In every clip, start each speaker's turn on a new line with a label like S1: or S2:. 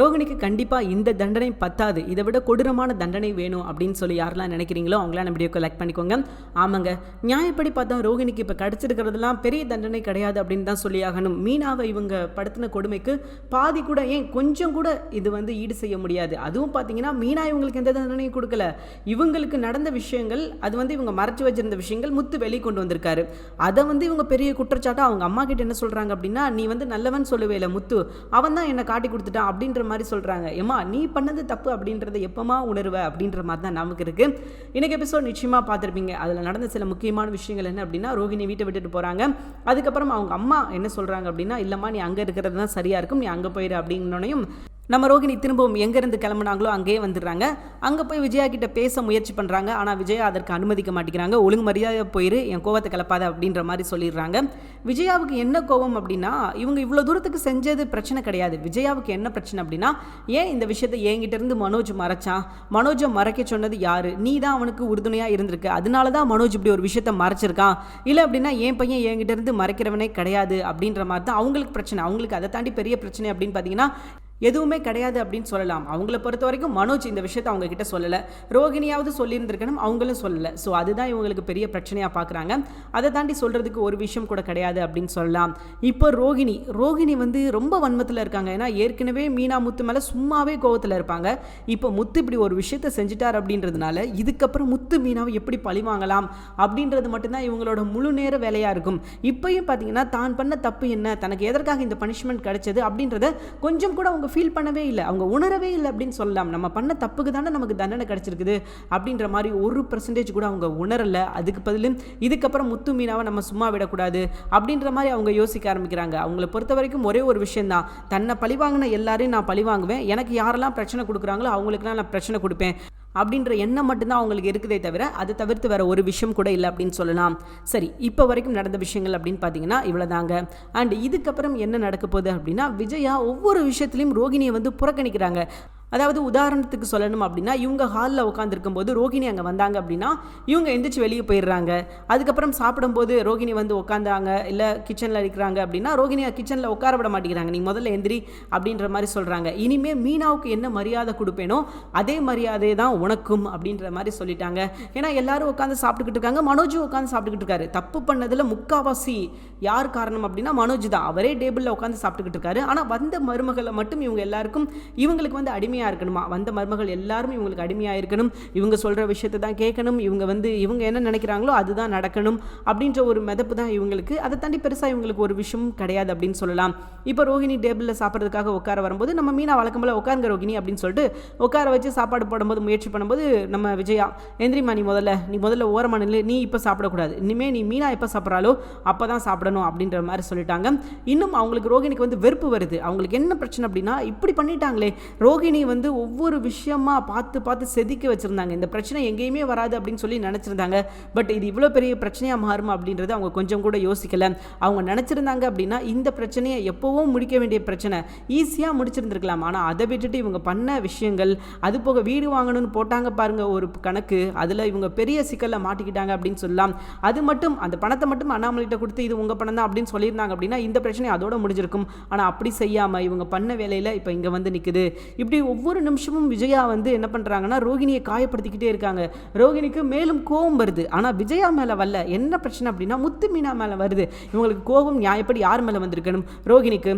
S1: ரோகிணிக்கு கண்டிப்பாக இந்த தண்டனை பத்தாது. இதை விட கொடூரமான தண்டனை வேணும் அப்படின்னு சொல்லி யாரெல்லாம் நினைக்கிறீங்களோ அவங்களாம் நம்ம வீடியோ கலெக்ட் பண்ணிக்கோங்க. ஆமாங்க. நியாயப்படி பார்த்தா ரோகிணிக்கு இப்போ கிடச்சிருக்கிறதுலாம் பெரிய தண்டனை கிடையாது அப்படின்னு தான் சொல்லி ஆகணும். மீனாவை இவங்க படுத்தின கொடுமைக்கு பாதி கூட ஏன் கொஞ்சம் கூட இது வந்து ஈடு செய்ய முடியாது. அதுவும் பார்த்தீங்கன்னா மீனா இவங்களுக்கு எந்த தண்டனையும் கொடுக்கல. இவங்களுக்கு நடந்த விஷயங்கள் அது வந்து இவங்க மறைச்சு வச்சிருந்த விஷயங்கள் முத்து வெளியே கொண்டு வந்திருக்காரு. அதை வந்து இவங்க பெரிய குற்றச்சாட்டாக அவங்க அம்மா கிட்ட என்ன சொல்கிறாங்க அப்படின்னா நீ வந்து நல்லவன் சொல்லவே இல்லை முத்து. அவன் தான் என்னை காட்டி கொடுத்துட்டான் அப்படின்ற மாதிரி சொல்றாங்க. ஏம்மா நீ பண்ணது தப்பு அப்படின்றத எப்பமா உணர்வ? அப்படின்ற மாதிரி தான் நமக்கு இருக்கு. எனக்கு எபிசோட் நிச்சயமா பார்த்துருப்பீங்க. அதில் நடந்த சில முக்கியமான விஷயங்கள் என்ன அப்படின்னா ரோஹிணி வீட்டை விட்டுட்டு போறாங்க. அதுக்கப்புறம் அவங்க அம்மா என்ன சொல்றாங்க அப்படின்னா இல்லம்மா நீ அங்கே இருக்கிறது தான் சரியா இருக்கும். நீ அங்கே போயிடு அப்படின்னோடையும் நம்ம ரோகிணி திரும்பவும் எங்கேருந்து கிளம்புனாங்களோ அங்கேயே வந்துடுறாங்க. அங்கே போய் விஜயா கிட்ட பேச முயற்சி பண்ணுறாங்க ஆனால் விஜயா அதற்கு அனுமதிக்க மாட்டேங்கிறாங்க. ஒழுங்கு மரியாதை போயிரு என் கோவத்தை கிளப்பாத அப்படின்ற மாதிரி சொல்லிடுறாங்க. விஜயாவுக்கு என்ன கோவம் அப்படின்னா இவங்க இவ்வளோ தூரத்துக்கு செஞ்சது பிரச்சனை கிடையாது. விஜயாவுக்கு என்ன பிரச்சனை அப்படின்னா ஏன் இந்த விஷயத்தை என்கிட்ட இருந்து மனோஜ் மறைச்சான்? மனோஜை மறைக்க சொன்னது யாரு? நீ தான் அவனுக்கு உறுதுணையாக இருந்திருக்கு. அதனால தான் மனோஜ் இப்படி ஒரு விஷயத்த மறைச்சிருக்கான். இல்லை அப்படின்னா என் பையன் என்கிட்ட இருந்து மறைக்கிறவனே கிடையாது அப்படின்ற மாதிரி தான் அவங்களுக்கு பிரச்சனை. அவங்களுக்கு அதை தாண்டி பெரிய பிரச்சனை அப்படின்னு பார்த்தீங்கன்னா எதுவுமே கிடையாது அப்படின்னு சொல்லலாம். அவங்கள பொறுத்த வரைக்கும் மனோஜ் இந்த விஷயத்த அவங்க கிட்ட சொல்லலை. ரோகிணியாவது சொல்லியிருந்திருக்கணும் அவங்களும் சொல்லலை. ஸோ அதுதான் இவங்களுக்கு பெரிய பிரச்சனையாக பார்க்குறாங்க அதை தாண்டி சொல்கிறதுக்கு ஒரு விஷயம் கூட கிடையாது அப்படின்னு சொல்லலாம். இப்போ ரோகிணி ரோகிணி வந்து ரொம்ப வன்மத்தில் இருக்காங்க. ஏன்னா ஏற்கனவே மீனா முத்து மேலே சும்மாவே கோவத்தில் இருப்பாங்க. இப்போ முத்து இப்படி ஒரு விஷயத்தை செஞ்சுட்டார் அப்படின்றதுனால இதுக்கப்புறம் முத்து மீனாவை எப்படி பழி வாங்கலாம் அப்படின்றது மட்டும்தான் இவங்களோட முழு நேர வேலையாக இருக்கும். இப்போயும் பார்த்தீங்கன்னா தான் பண்ண தப்பு என்ன? தனக்கு எதற்காக இந்த பனிஷ்மெண்ட் கிடைச்சது அப்படின்றத கொஞ்சம் கூட அவங்க ஃபீல் பண்ணவே இல்லை. அவங்க உணரவே இல்லை அப்படின்னு சொல்லலாம். நம்ம பண்ண தப்புக்கு தானே நமக்கு தண்டனை கிடச்சிருக்குது அப்படின்ற மாதிரி ஒரு பர்சன்டேஜ் கூட அவங்க உணரலை. அதுக்கு பதிலும் இதுக்கப்புறம் முத்து மீனாவை நம்ம சும்மா விடக்கூடாது அப்படின்ற மாதிரி அவங்க யோசிக்க ஆரம்பிக்கிறாங்க. அவங்கள பொறுத்த வரைக்கும் ஒரே ஒரு விஷயம்தான் தன்னை பழிவாங்கின எல்லாரையும் நான் பழிவாங்குவேன். எனக்கு யாரெல்லாம் பிரச்சனை கொடுக்குறாங்களோ அவங்களுக்குலாம் நான் பிரச்சனை கொடுப்பேன். அப்படின்ற எண்ணம் மட்டும்தான் அவங்களுக்கு இருக்குதே தவிர அதை தவிர்த்து வேற ஒரு விஷயம் கூட இல்லை அப்படின்னு சொல்லலாம். சரி இப்போ வரைக்கும் நடந்த விஷயங்கள் அப்படின்னு பார்த்தீங்கன்னா இவ்வளோதாங்க அண்ட் இதுக்கப்புறம் என்ன நடக்க போகுது அப்படின்னா விஜயா ஒவ்வொரு விஷயத்துலையும் ரோகிணியை வந்து புறக்கணிக்கிறாங்க. அதாவது உதாரணத்துக்கு சொல்லணும் அப்படின்னா இவங்க ஹாலில் உட்காந்துருக்கும் போது ரோகிணி அங்கே வந்தாங்க அப்படின்னா இவங்க எந்திரிச்சு வெளியே போயிடுறாங்க. அதுக்கப்புறம் சாப்பிடும்போது ரோகிணி வந்து உட்காந்தாங்க இல்லை கிச்சனில் இருக்கிறாங்க அப்படின்னா ரோகிணியை கிச்சனில் உட்கார விட மாட்டேங்கிறாங்க. நீ முதல்ல எந்திரி அப்படின்ற மாதிரி சொல்கிறாங்க இனிமே மீனாவுக்கு என்ன மரியாதை கொடுப்பேனோ அதே மரியாதை தான் உனக்கும் அப்படின்ற மாதிரி சொல்லிட்டாங்க. ஏன்னா எல்லாரும் உட்காந்து சாப்பிட்டுக்கிட்டு இருக்காங்க. மனோஜும் உட்காந்து சாப்பிட்டுக்கிட்டு இருக்காரு. தப்பு பண்ணதில் முக்காவாசி யார் காரணம் அப்படின்னா மனோஜ் தான். அவரே டேபிளில் உட்காந்து சாப்பிட்டுக்கிட்டு இருக்காரு. ஆனால் வந்த மருமகளை மட்டும் இவங்க எல்லாருக்கும் இவங்களுக்கு வந்து அடிமையாக இருக்கணுமா? வந்த மருமகள் எல்லாரும் இவங்களுக்கு அடிமையாக இருக்கணும். இவங்க சொல்கிற விஷயத்தை தான் கேட்கணும். இவங்க வந்து இவங்க என்ன நினைக்கிறாங்களோ அதுதான் நடக்கணும் அப்படின்ற ஒரு மிதப்பு தான் இவங்களுக்கு. அதை தாண்டி பெருசாக இவங்களுக்கு ஒரு விஷயம் கிடையாது அப்படின்னு சொல்லலாம். இப்போ ரோகிணி டேபிளில் சாப்பிட்றதுக்காக உட்கார வரும்போது நம்ம மீனா வழக்கம் போல உட்காருங்க ரோகிணி அப்படின்னு சொல்லிட்டு உட்கார வச்சு சாப்பாடு போடும்போது முயற்சி பண்ணும்போது நம்ம விஜயா எந்திரிமா நீ முதல்ல நீ முதல்ல ஓரமான நிலை நீ இப்போ சாப்பிடக்கூடாது. இனிமேல் நீ மீனா எப்போ சாப்பிட்றாலோ அப்போ தான் சாப்பிடணும் அப்படின்ற மாதிரி சொல்லிட்டாங்க. இன்னும் அவங்களுக்கு ரோகிணிக்கு வந்து வெறுப்பு வருது. அவங்களுக்கு என்ன பிரச்சனை அப்படின்னா இப்படி பண்ணிட்டாங்களே. ரோகிணி வந்து ஒவ்வொரு விஷயமா பார்த்து பார்த்து செதுக்க வச்சுருந்தாங்க. இந்த பிரச்சனை எங்கேயுமே வராது அப்படின்னு சொல்லி நினச்சிருந்தாங்க. பட் இது இவ்வளோ பெரிய பிரச்சனையாக மாறுமா அப்படின்றது அவங்க கொஞ்சம் கூட யோசிக்கலை. அவங்க நினச்சிருந்தாங்க அப்படின்னா இந்த பிரச்சனையை எப்போவும் முடிக்க வேண்டிய பிரச்சனை. ஈஸியாக முடிச்சிருந்துருக்கலாம். ஆனால் அதை விட்டுட்டு இவங்க பண்ண விஷயங்கள் அது போக வீடு வாங்கணும்னு போட்டாங்க பாருங்க ஒரு கணக்கு. அதில் இவங்க பெரிய சிக்கலில் மாட்டிக்கிட்டாங்க அப்படின்னு சொல்லலாம். அது மட்டும் அந்த பணத்தை மட்டும் அண்ணாமலைகிட்ட கொடுத்து இது உங்கள் பணம் தான் அப்படின்னு சொல்லியிருந்தாங்க அப்படின்னா இந்த பிரச்சனை அதோட முடிஞ்சிருக்கும். ஆனால் அப்படி செய்யாமல் இவங்க பண்ண வேலையில் இப்போ இங்கே வந்து நிற்குது இப்படி ஒவ்வொரு நிமிஷமும் விஜயா வந்து என்ன பண்ணுறாங்கன்னா ரோகிணியை காயப்படுத்திக்கிட்டே இருக்காங்க. ரோகிணிக்கு மேலும் கோபம் வருது. ஆனால் விஜயா மேலே வரல. என்ன பிரச்சனை அப்படின்னா முத்து மீனா மேலே வருது. இவங்களுக்கு கோபம் நியாயப்படி யார் மேலே வந்திருக்கணும்? ரோகிணிக்கு.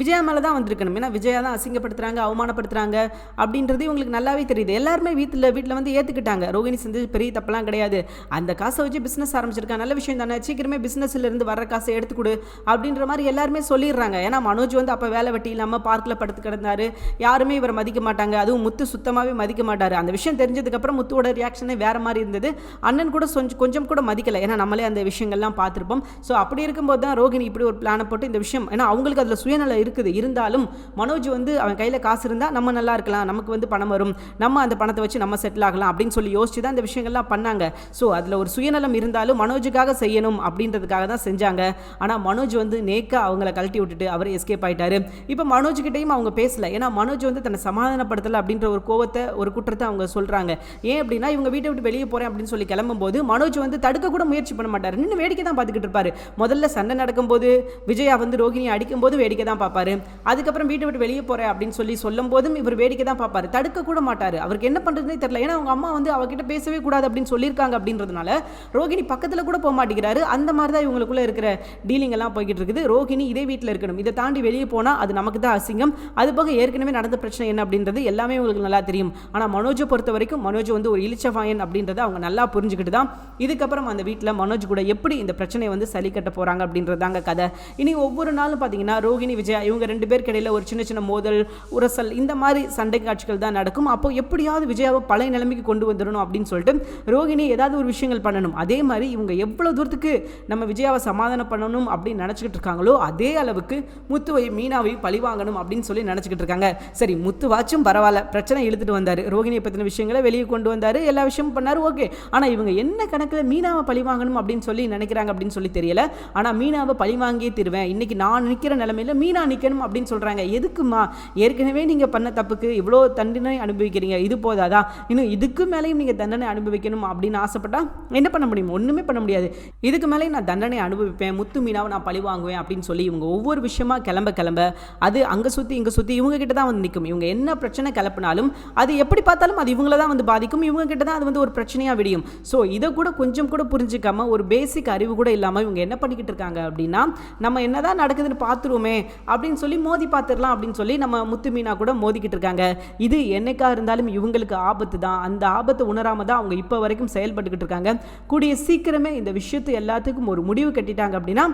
S1: விஜயா மேலே தான் வந்திருக்கணும். ஏன்னா விஜயா தான் அசிங்கப்படுத்துறாங்க அவமானப்படுத்துறாங்க அப்படின்றது இவங்களுக்கு நல்லாவே தெரியுது. எல்லாருமே வீட்டில் வீட்டில் வந்து ஏற்றுக்கிட்டாங்க ரோகிணி செஞ்சது பெரிய தப்பெல்லாம் கிடையாது. அந்த காசை வச்சு பிஸ்னஸ் ஆரம்பிச்சிருக்கா. நல்ல விஷயம் தானே. சீக்கிரமே பிஸ்னஸ்ல இருந்து வர காசை எடுத்து கொடு அப்படின்ற மாதிரி எல்லாருமே சொல்லிடுறாங்க. ஏன்னா மனோஜ் வந்து அப்போ வேலை வெட்டி இல்லாமல் பார்க்கில் படுத்து கிடந்தாரு. யாருமே இவரை மதிக்க மாட்டாங்க. அதுவும் முத்து சுத்தமாகவே மதிக்க மாட்டார். அந்த விஷயம் தெரிஞ்சதுக்கப்புறம் முத்துவோட ரியாக்ஷனே வேற மாதிரி இருந்தது. அண்ணன் கூட கொஞ்சம் கொஞ்சம் கூட மதிக்கலை. ஏன்னா நம்மளே அந்த விஷயங்கள்லாம் பார்த்துருப்போம். ஸோ அப்படி இருக்கும்போது தான் ரோகிணி இப்படி ஒரு பிளானை போட்டு இந்த விஷயம் ஏன்னா அவங்களுக்கு அதில் சுயநல இருக்குது. இருந்தாலும் மனோஜ் வந்து அவன் கையில் காசு இருந்தால் நம்ம நல்லா இருக்கலாம் நமக்கு வந்து பணம் வரும் நம்ம அந்த பணத்தை வச்சு நம்ம செட்டில் ஆகலாம் அப்படின்னு சொல்லி யோசிச்சு தான் இந்த விஷயங்கள்லாம் பண்ணாங்க. ஸோ அதில் ஒரு சுயநலம் இருந்தாலும் மனோஜுக்காக செய்யணும் அப்படின்றதுக்காக தான் செஞ்சாங்க. ஆனால் மனோஜ் வந்து நேக்கா அவங்கள கழட்டி விட்டுட்டு அவர் எஸ்கேப் ஆகிட்டாரு இப்போ மனோஜ்கிட்டையும் அவங்க பேசல. ஏன்னா மனோஜ் வந்து தன்னை சமாதானப்படுத்தலை அப்படின்ற ஒரு கோவத்தை ஒரு குற்றத்தை அவங்க சொல்கிறாங்க ஏன் அப்படின்னா இவங்க வீட்டை விட்டு வெளியே போகிறேன் அப்படின்னு சொல்லி கிளம்பும்போது மனோஜ் வந்து தடுக்க கூட முயற்சி பண்ண மாட்டார். நின்று வேடிக்கை தான் பார்த்துக்கிட்டு இருப்பாரு. முதல்ல சண்டை நடக்கும்போது விஜயா வந்து ரோகிணியை அடிக்கும்போது வேடிக்கை தான் பார்ப்பார். பார்ப்பாரு. அதுக்கப்புறம் வீட்டை விட்டு வெளியே போகிறேன் அப்படின்னு சொல்லி சொல்லும் போதும் இவர் வேடிக்கை தான் பார்ப்பாரு. தடுக்க கூட மாட்டார். அவருக்கு என்ன பண்ணுறதுனே தெரியல. ஏன்னா அவங்க அம்மா வந்து அவகிட்ட பேசவே கூடாது அப்படின்னு சொல்லியிருக்காங்க அப்படின்றதுனால ரோகிணி பக்கத்தில் கூட போக மாட்டேங்கிறாரு. அந்த மாதிரி தான் இவங்களுக்குள்ள இருக்கிற டீலிங் எல்லாம் போய்கிட்டு இருக்குது. ரோகிணி இதே வீட்டில் இருக்கணும். இதை தாண்டி வெளியே போனால் அது நமக்கு தான் அசிங்கம். அது போக ஏற்கனவே நடந்த பிரச்சனை என்ன அப்படின்றது எல்லாமே உங்களுக்கு நல்லா தெரியும். ஆனால் மனோஜை பொறுத்த வரைக்கும் மனோஜ் வந்து ஒரு இலிச்சவாயன் அப்படின்றத அவங்க நல்லா புரிஞ்சுக்கிட்டு தான் இதுக்கப்புறம் அந்த வீட்டில் மனோஜ் கூட எப்படி இந்த பிரச்சனையை வந்து சளி கட்ட போகிறாங்க அப்படின்றதாங்க கதை. இனி ஒவ்வொரு நாளும் பார்த்தீங்கன்னா ரோகிணி விஜயா இவங்க ரெண்டு பேருக்கு இடையில ஒரு சின்ன சின்ன மோதல் உரசல் இந்த மாதிரி சண்டை காட்சிகள் தான் நடக்கும். அப்போ எப்படியாவது விஜயாவை பழைய நிலைமைக்கு கொண்டு வந்துடணும் அப்படின்னு சொல்லிட்டு ரோகிணி ஏதாவது ஒரு விஷயங்கள் பண்ணணும். அதே மாதிரி இவங்க எவ்வளோ தூரத்துக்கு நம்ம விஜயாவை சமாதானம் பண்ணணும் அப்படின்னு நினச்சிக்கிட்டு இருக்காங்களோ அதே அளவுக்கு முத்துவையும் மீனாவையும் பழி வாங்கணும் அப்படின்னு சொல்லி நினச்சிக்கிட்டு இருக்காங்க. சரி முத்துவாச்சும் பரவாயில்ல பிரச்சனை இழுத்துட்டு வந்தார். ரோகிணியை பற்றின விஷயங்களை வெளியே கொண்டு வந்தார் எல்லா விஷயமும் பண்ணார் ஓகே. ஆனால் இவங்க என்ன கணக்கில் மீனாவை பழி வாங்கணும் அப்படின்னு சொல்லி நினைக்கிறாங்க அப்படின்னு சொல்லி தெரியல. ஆனால் மீனாவை பழி வாங்கியே தருவேன். இன்னைக்கு நான் நிற்கிற நிலமையில மீனா மன்னிக்கணும் அப்படின்னு சொல்கிறாங்க எதுக்குமா? ஏற்கனவே நீங்கள் பண்ண தப்புக்கு இவ்வளோ தண்டனை அனுபவிக்கிறீங்க. இது போதாதா? இன்னும் இதுக்கு மேலேயும் நீங்கள் தண்டனை அனுபவிக்கணும் அப்படின்னு ஆசைப்பட்டா என்ன பண்ண முடியும்? ஒன்றுமே பண்ண முடியாது. இதுக்கு மேலேயும் நான் தண்டனை அனுபவிப்பேன். முத்து மீனாவை நான் பழி வாங்குவேன் அப்படின்னு சொல்லி இவங்க ஒவ்வொரு விஷயமா கிளம்ப கிளம்ப அது அங்கே சுற்றி இங்கே சுற்றி இவங்க கிட்ட தான் வந்து நிற்கும் இவங்க என்ன பிரச்சனை கிளப்பினாலும் அது எப்படி பார்த்தாலும் அது இவங்கள தான் வந்து பாதிக்கும். இவங்க கிட்ட தான் அது வந்து ஒரு பிரச்சனையாக விடியும். ஸோ இதை கூட கொஞ்சம் கூட புரிஞ்சுக்காம ஒரு பேசிக் அறிவு கூட இல்லாமல் இவங்க என்ன பண்ணிக்கிட்டு இருக்காங்க அப்படின்னா நம்ம என்னதான் நடக்குதுன்னு பார்த்துருவோமே அப்படின்னு சொல்லி மோதி பார்த்துடலாம் அப்படின்னு சொல்லி நம்ம முத்து மீனா கூட மோதிக்கிட்டு இருக்காங்க. இது என்னைக்கா இருந்தாலும் இவங்களுக்கு ஆபத்து தான். அந்த ஆபத்தை உணராம தான் அவங்க இப்போ வரைக்கும் செயல்பட்டுக்கிட்டு இருக்காங்க. கூடிய சீக்கிரமே இந்த விஷயத்து எல்லாத்துக்கும் ஒரு முடிவு கட்டிட்டாங்க அப்படின்னா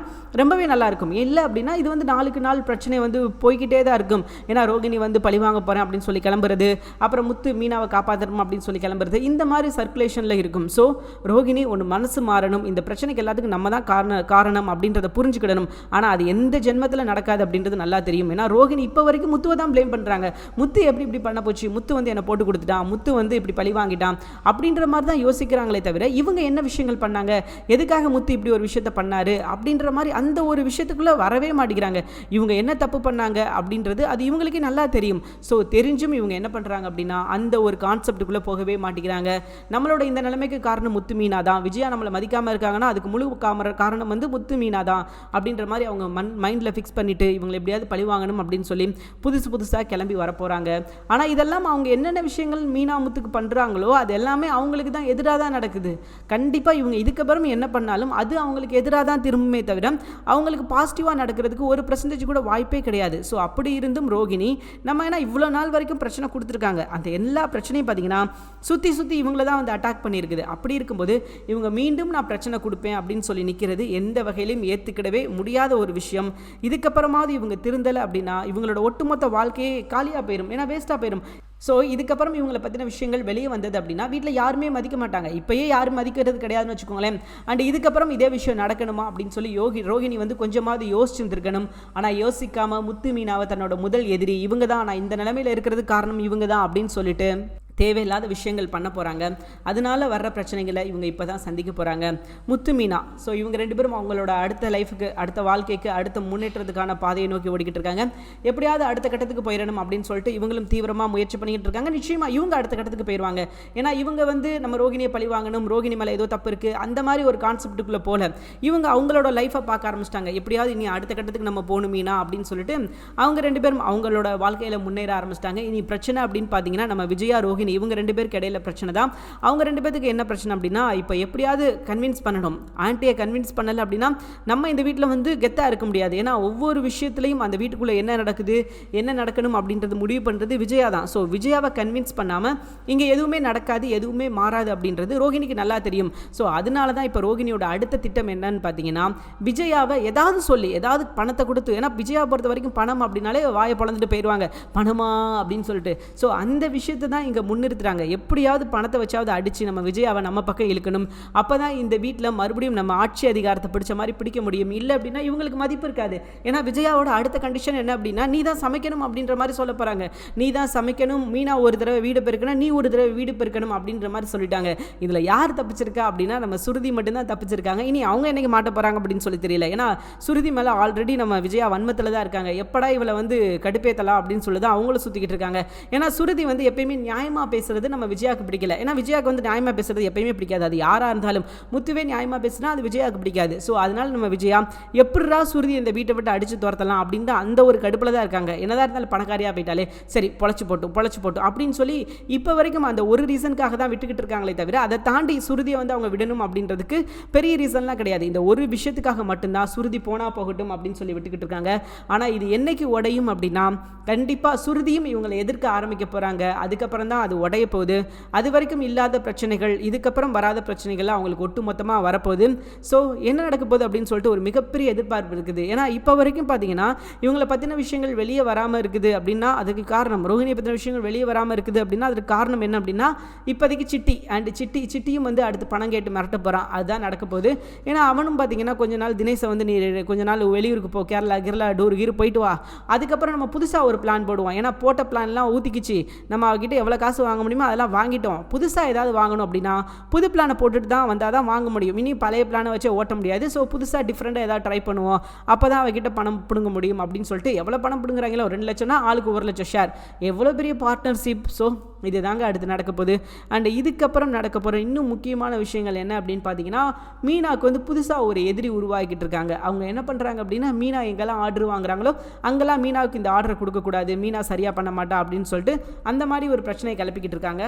S1: ரொம்பவே நல்லா இருக்கும். இல்லை அப்படின்னா இது வந்து நாளுக்கு நாள் பிரச்சனை வந்து போய்கிட்டே தான் இருக்கும். ஏன்னா ரோகிணி வந்து பழி வாங்க போகிறேன் அப்படின்னு சொல்லி கிளம்புறது அப்புறம் முத்து மீனாவை காப்பாற்றணும் அப்படின்னு சொல்லி கிளம்புறது இந்த மாதிரி சர்க்குலேஷனில் இருக்கும். ஸோ ரோகிணி ஒன்று மனசு மாறணும். இந்த பிரச்சனைக்கு எல்லாத்துக்கும் நம்ம தான் காரண காரணம் அப்படின்றத புரிஞ்சுக்கிடணும். ஆனால் அது எந்த ஜென்மத்தில் நடக்காது அப்படின்றது நல்லா தெரியும். ஏன்னா ரோஹிணி இப்போ வரைக்கும் முத்துவை தான் ப்ளேம் பண்ணுறாங்க முத்து எப்படி இப்படி பண்ண போச்சு? முத்து வந்து என்னை போட்டு கொடுத்துட்டான். முத்து வந்து இப்படி பழி வாங்கிட்டான். அப்படின்ற மாதிரி தான் யோசிக்கிறாங்களே தவிர இவங்க என்ன விஷயங்கள் பண்ணாங்க? எதுக்காக முத்து இப்படி ஒரு விஷயத்த பண்ணாரு? அப்படின்ற மாதிரி அந்த ஒரு விஷயத்துக்குள்ளே வரவே மாட்டேங்கிறாங்க. இவங்க என்ன தப்பு பண்ணாங்க? அப்படின்றது அது இவங்களுக்கே நல்லா தெரியும். ஸோ தெரிஞ்சும் இவங்க என்ன பண்ணுறாங்க அப்படின்னா அந்த ஒரு கான்செப்டுக்குள்ளே போகவே மாட்டேங்கிறாங்க. நம்மளோட இந்த நிலைமைக்கு காரணம் முத்து மீனா தான். விஜயா நம்மளை மதிக்காமல் இருக்காங்கன்னா அதுக்கு முழு காமர காரணம் வந்து முத்து மீனா தான். அப்படின்ற மாதிரி அவங்க மண் மைண்டில் ஃபிக்ஸ் பண்ணிவிட்டு இவங்களை எப்படியாவது பழி வாங்கணும் அப்படின்னு சொல்லி புதுசு புதுசாக கிளம்பி வரப்போகிறாங்க ஆனால் இதெல்லாம் அவங்க என்னென்ன விஷயங்கள் மீனாமுத்துக்கு பண்ணுறாங்களோ அது எல்லாமே அவங்களுக்கு தான் எதிராக தான் நடக்குது. கண்டிப்பாக இவங்க இதுக்கப்புறம் என்ன பண்ணாலும் அது அவங்களுக்கு எதிராக தான் திரும்புமே தவிர அவங்களுக்கு பாசிட்டிவாக நடக்கிறதுக்கு ஒரு பர்சன்டேஜ் கூட வாய்ப்பே கிடையாது. ஸோ அப்படி இருந்தும் ரோகிணி நம்ம ஏன்னா இவ்வளோ நாள் வரைக்கும் பிரச்சனை கொடுத்துருக்காங்க. அந்த எல்லா பிரச்சனையும் பார்த்தீங்கன்னா சுற்றி சுற்றி இவங்கள தான் வந்து அட்டாக் பண்ணியிருக்குது. அப்படி இருக்கும்போது இவங்க மீண்டும் நான் பிரச்சனை கொடுப்பேன் அப்படின்னு சொல்லி நிற்கிறது எந்த வகையிலையும் ஏற்றுக்கிடவே முடியாத ஒரு விஷயம். இதுக்கப்புறமாவது இவங்க திருந்தலை அப்படின்னா இவங்களோட ஒட்டுமொத்த வாழ்க்கையே காலியாக போயிடும் ஏன்னா வேஸ்ட்டாக போயிடும் ஸோ இதுக்கப்புறம் இவங்களை பற்றின விஷயங்கள் வெளியே வந்தது அப்படின்னா வீட்டில் யாருமே மதிக்க மாட்டாங்க. இப்போயே யாரும் மதிக்கிறது கிடையாதுன்னு வச்சுக்கோங்களேன். அண்ட் இதுக்கப்புறம் இதே விஷயம் நடக்கணுமா அப்படின்னு சொல்லி யோகி ரோஹிணி வந்து கொஞ்சமாவது யோசிச்சுருந்துருக்கணும். ஆனால் யோசிக்காமல் முத்து மீனாவை தன்னோட முதல் எதிரி இவங்க தான். நான் இந்த நிலமையில் இருக்கிறது காரணம் இவங்க தான் அப்படின்னு சொல்லிட்டு தேவையில்லாத விஷயங்கள் பண்ண போகிறாங்க அதனால வர்ற பிரச்சனைகளை இவங்க இப்போ தான் சந்திக்க போகிறாங்க முத்து மீனா. ஸோ இவங்க ரெண்டு பேரும் அவங்களோட அடுத்த லைஃபுக்கு அடுத்த வாழ்க்கைக்கு அடுத்த முன்னேற்றத்துக்கான பாதையை நோக்கி ஓடிக்கிட்டு இருக்காங்க. எப்படியாவது அடுத்த கட்டத்துக்கு போயிடணும் அப்படின்னு சொல்லிட்டு இவங்களும் தீவிரமாக முயற்சி பண்ணிக்கிட்டு இருக்காங்க. நிச்சயமாக இவங்க அடுத்த கட்டத்துக்கு போயிடுவாங்க ஏன்னா இவங்க வந்து நம்ம ரோகிணியை பழி வாங்கணும் ரோகிணி மேலே ஏதோ தப்பு இருக்குது அந்த மாதிரி ஒரு கான்செப்ட்டுக்குள்ளே போல இவங்க அவங்களோட லைஃப்பை பார்க்க ஆரம்பிச்சிட்டாங்க. எப்படியாவது இனி அடுத்த கட்டத்துக்கு நம்ம போகணும் மீனா அப்படின்னு சொல்லிட்டு அவங்க ரெண்டு பேரும் அவங்களோட வாழ்க்கையில் முன்னேற ஆரம்பிச்சிட்டாங்க. இனி பிரச்சனை அப்படின்னு பார்த்தீங்கன்னா நம்ம விஜயா ரோஹிணி இவங்க ரெண்டு பேருக்கு இடையில பிரச்சனை தான். அவங்க ரெண்டு பேருக்கு என்ன பிரச்சனை அப்படின்னா இப்போ எப்படியாவது கன்வின்ஸ் பண்ணணும். ஆண்டியை கன்வின்ஸ் பண்ணலை அப்படின்னா நம்ம இந்த வீட்டில் வந்து கெத்தாக இருக்க முடியாது. ஏன்னா ஒவ்வொரு விஷயத்துலையும் அந்த வீட்டுக்குள்ளே என்ன நடக்குது என்ன நடக்கணும் அப்படின்றது முடிவு பண்ணுறது விஜயா தான். ஸோ விஜயாவை கன்வின்ஸ் பண்ணாமல் இங்கே எதுவுமே நடக்காது எதுவுமே மாறாது அப்படின்றது ரோஹிணிக்கு நல்லா தெரியும். ஸோ அதனால தான் இப்போ ரோஹிணியோட அடுத்த திட்டம் என்னன்னு பார்த்தீங்கன்னா விஜயாவை ஏதாவது சொல்லி ஏதாவது பணத்தை கொடுத்து ஏன்னா விஜயா பொறுத்த வரைக்கும் பணம் அப்படின்னாலே வாயை பொழந்துட்டு போயிடுவாங்க பணமா அப்படின்னு சொல்லிட்டு. ஸோ அந்த விஷயத்தை தான் இங்கே முன்னிறுத்துறாங்க. எப்படியாவது பணத்தை வச்சாவது அடித்து நம்ம விஜயாவை நம்ம பக்கம் இழுக்கணும். அப்போ தான் இந்த வீட்டில் மறுபடியும் நம்ம ஆட்சி அதிகாரத்தை பிடிச்ச மாதிரி பிடிக்க முடியும். இல்லை அப்படின்னா இவங்களுக்கு மதிப்பு இருக்காது. ஏன்னா விஜயாவோட அடுத்த கண்டிஷன் என்ன அப்படின்னா நீ தான் சமைக்கணும் அப்படின்ற மாதிரி சொல்ல போகிறாங்க நீ தான் சமைக்கணும் மீனா ஒரு தடவை வீடு பெருக்கணும் நீ ஒரு தடவை வீடு பெருக்கணும் அப்படின்ற மாதிரி சொல்லிட்டாங்க. இதில் யார் தப்பிச்சிருக்கா அப்படின்னா நம்ம சுருதி மட்டும்தான் தப்பிச்சிருக்காங்க. இனி அவங்க என்னைக்கு மாட்ட போகிறாங்க அப்படின்னு சொல்லி தெரியல. ஏன்னா சுருதி மேலே ஆல்ரெடி நம்ம விஜயா வன்மத்தில் தான் இருக்காங்க. எப்படா இவளை வந்து கடுப்பேத்தலாம் அப்படின்னு சொல்லி தான் அவங்களும் சுற்றிக்கிட்டு இருக்காங்க. ஏன்னா சுருதி வந்து எப்பயுமே நியாயமாக நியாயமாக பேசுறது நம்ம விஜயாவுக்கு பிடிக்கல. ஏன்னா விஜயாவுக்கு வந்து நியாயமாக பேசுறது எப்பயுமே பிடிக்காது. அது யாராக இருந்தாலும். முத்துவே நியாயமாக பேசுனா அது விஜயாவுக்கு பிடிக்காது. ஸோ அதனால நம்ம விஜயா எப்படிரா சுருதி இந்த வீட்டை விட்டு அடிச்சு துரத்தலாம்? அப்படின்னு அந்த ஒரு கடுப்பில் தான் இருக்காங்க. என்னதான் இருந்தாலும் பணக்காரியாக போயிட்டாலே சரி பொழைச்சி போட்டும் பொழைச்சி போட்டும். அப்படின்னு சொல்லி இப்போ வரைக்கும் அந்த ஒரு ரீசனுக்காக தான் விட்டுக்கிட்டு இருக்காங்களே தவிர அதை தாண்டி சுருதியை வந்து அவங்க விடணும் அப்படின்றதுக்கு பெரிய ரீசன்லாம் கிடையாது. இந்த ஒரு விஷயத்துக்காக மட்டும்தான் சுருதி போனால் போகட்டும் அப்படின்னு சொல்லி விட்டுக்கிட்டு இருக்காங்க. ஆனால் இது என்னைக்கு உடையும் அப்படின்னா கண்டிப்பாக சுருதியும் இவங்களை எதிர்க்க ஆரம்பிக்க போகிறாங்க அதுக்கப்புறம் தான் அது உடைய போகுது. அது வரைக்கும் இல்லாத பிரச்சனைகள் இதுக்கப்புறம் வராத பிரச்சனைகள்லாம் அவங்களுக்கு ஒட்டு மொத்தமாக வரப்போகுது. ஸோ என்ன நடக்க போகுது அப்படின்னு சொல்லிட்டு ஒரு மிகப்பெரிய எதிர்பார்ப்பு இருக்குது. ஏன்னா இப்போ வரைக்கும் பார்த்தீங்கன்னா இவங்களை பற்றின விஷயங்கள் வெளியே வராமல் இருக்குது அப்படின்னா அதுக்கு காரணம் ரோஹிணியை பற்றின விஷயங்கள் வெளியே வராமல் இருக்குது அப்படின்னா அதுக்கு காரணம் என்ன அப்படின்னா இப்போதைக்கு சிட்டி அண்ட் சிட்டி சிட்டியும் வந்து அடுத்து பணம் கேட்டு மிரட்ட போகிறான் அதுதான் நடக்க போகுது. ஏன்னா அவனும் பார்த்தீங்கன்னா கொஞ்ச நாள் தினேஷை வந்து நீ கொஞ்ச நாள் வெளியூருக்கு போ கேரளா கேரளா டூர் கீர் போயிட்டு வா. அதுக்கப்புறம் நம்ம புதுசாக ஒரு பிளான் போடுவோம். ஏன்னா போட்ட பிளான்லாம் ஊற்றிக்கிச்சு நம்ம அவகிட்ட எவ்வளோ காசு காசு வாங்க முடியுமோ அதெல்லாம் வாங்கிட்டோம். புதுசாக ஏதாவது வாங்கணும் அப்படின்னா புது பிளானை போட்டுட்டு தான் வந்தால் தான் வாங்க முடியும். இனி பழைய பிளானை வச்சு ஓட்ட முடியாது. ஸோ புதுசாக டிஃப்ரெண்ட்டாக ஏதாவது ட்ரை பண்ணுவோம். அப்போ தான் அவகிட்ட பணம் பிடுங்க முடியும் அப்படின்னு சொல்லிட்டு எவ்வளோ பணம் பிடுங்குறாங்களோ ரெண்டு லட்சம்னா ஆளுக்கு ஒரு லட்சம் ஷேர் எவ்வளோ பெரிய பார்ட்னர்ஷிப் ஸோ இது தாங்க அடுத்து நடக்க போகுது. அண்ட் இதுக்கப்புறம் நடக்க போகிற இன்னும் முக்கியமான விஷயங்கள் என்ன அப்படின்னு பார்த்தீங்கன்னா மீனாவுக்கு வந்து புதுசாக ஒரு எதிரி உருவாக்கிட்டு இருக்காங்க. அவங்க என்ன பண்ணுறாங்க அப்படின்னா மீனா எங்கெல்லாம் ஆர்டர் வாங்குறாங்களோ அங்கெல்லாம் மீனாவுக்கு இந்த ஆர்டரை கொடுக்கக்கூடாது மீனா சரியாக பண்ண மாட்டா அப்படின்னு சொல்லிட்டு அந்த மாதிரி ஒரு பிரச்சனையை கிளப்பிக்கிட்டு இருக்காங்க.